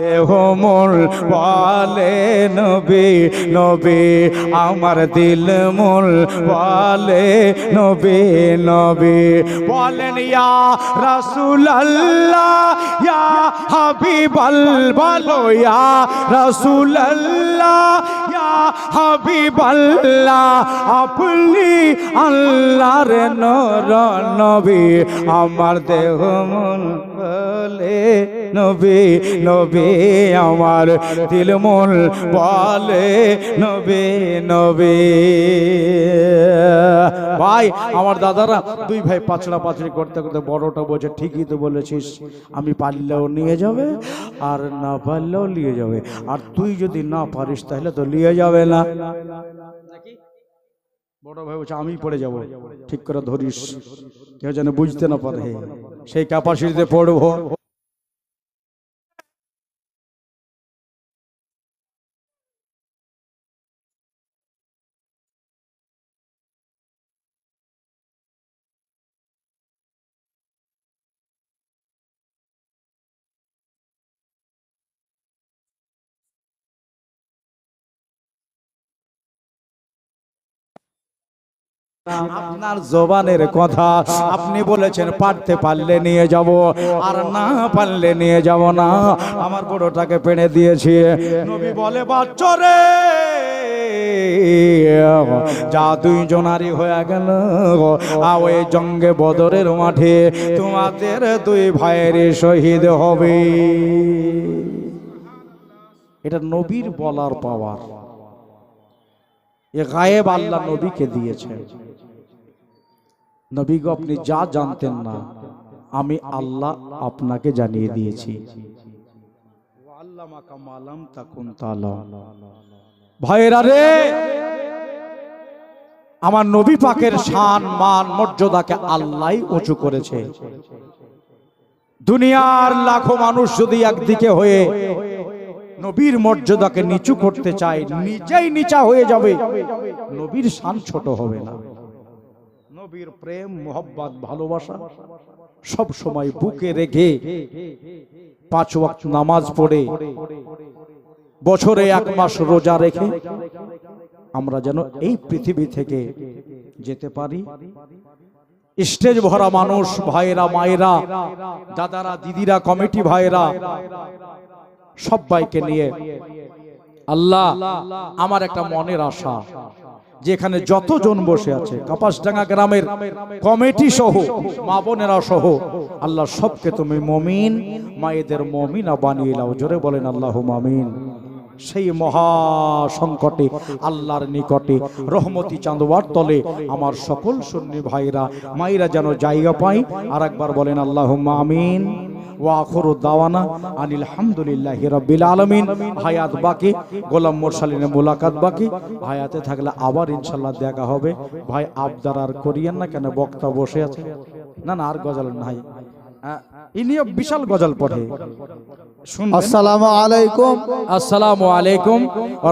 দেহ পালে নবী নবী, আমার দিল মূল পালে নবী নবী। বলেন, ইয়া রাসূল আল্লাহ ইয়া হাবিব বলো, ইয়া রাসূল আল্লাহ আপনি আল্লাহর নর নবী, আমার দেহ মন বলে নবী নবী আমার দিল মন বলে নবী নবী। ভাই, আমার দাদারা দুই ভাই পাচড়া পাচড়ি করতে করতে বড়টা বলছে, ঠিকই তো বলেছিস, আমি পারলেও নিয়ে যাবে আর না পারলেও নিয়ে যাবে। আর তুই যদি না পারিস তাহলে তো নিয়ে যাবে না। বড় ভাই বলছে, আমি পড়ে যাব, ঠিক করে ধরিস, কেউ যেন বুঝতে না পারে, সেই ক্যাপাসিটিতে পড়ব। আপনার জবানের কথা আপনি বলেছেন, পারতে পারলে নিয়ে যাব আর না পারলে নিয়ে যাব না। আমার বড়টাকে পেড়ে দিয়েছি। নবী বলে বাচ্চরে যা দুই জনারি হয়ে গেল ওই জঙ্গে বদরের মাঠে তোমাদের দুই ভাইয়ের শহীদ হবে। এটা নবীর বলার পাওয়ার। এ গায়েব আল্লাহ নবীকে দিয়েছে নবী গো আপনি যা জানতেন না আমি আল্লাহ আপনাকে জানিয়ে দিয়েছি। ভাইরা রে আমার নবী পাকের শান মান মর্যাদাকে আল্লাহ উঁচু করেছে। দুনিয়ার লাখো মানুষ যদি একদিকে হয়ে নবীর মর্যাদাকে নিচু করতে চায়, নিজেই নিচা হয়ে যাবে। নবীর শান ছোট হবে না। নবীর প্রেম, মোহব্বত, ভালোবাসা সব সময় বুকে রেখে পাঁচ ওয়াক্ত নামাজ পড়ে, বছরে এক মাস রোজা রেখে আমরা যেন এই পৃথিবী থেকে যেতে পারি। স্টেজ ভরা মানুষ ভাইরা মায়েরা, দাদারা, দিদিরা, কমিটি ভাইরা সবাইকে নিয়ে আল্লাহ আমার একটা মনের আশা যেখানে যতজন বসে আছে কাপাসডাঙ্গা গ্রামের কমিটি সহ মা বোনেরা সহ আল্লাহ সবকে তুমি মমিন মায়েদের মমিনা বানিয়ে নাও জোরে বলেন আল্লাহ মামিন। সেই মহা সংকটে আল্লাহর নিকটে রহমতি চাঁদোয়ার তলে আমার সকল সুন্নি ভাইরা মায়েরা যেন জায়গা পায় আর একবার বলেন আল্লাহ আমিন ওয়াখরু দাওয়ানা আনিল হামদুলিল্লাহি রাব্বিল আলামিন। হায়াত বাকি গোলাম মোরসালিনের মোলাকাত বাকি। হায়াতে থাকলে আবার ইনশাল্লাহ দেখা হবে। ভাই আবদার আর করিয়েন না কেন? বক্তা বসে আছে। না না আর গজল নাই। আহ, ইনিও বিশাল গজল পড়ে। আসসালামু আলাইকুম। আসসালামু আলাইকুম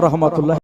রাহমাতুল্লাহ।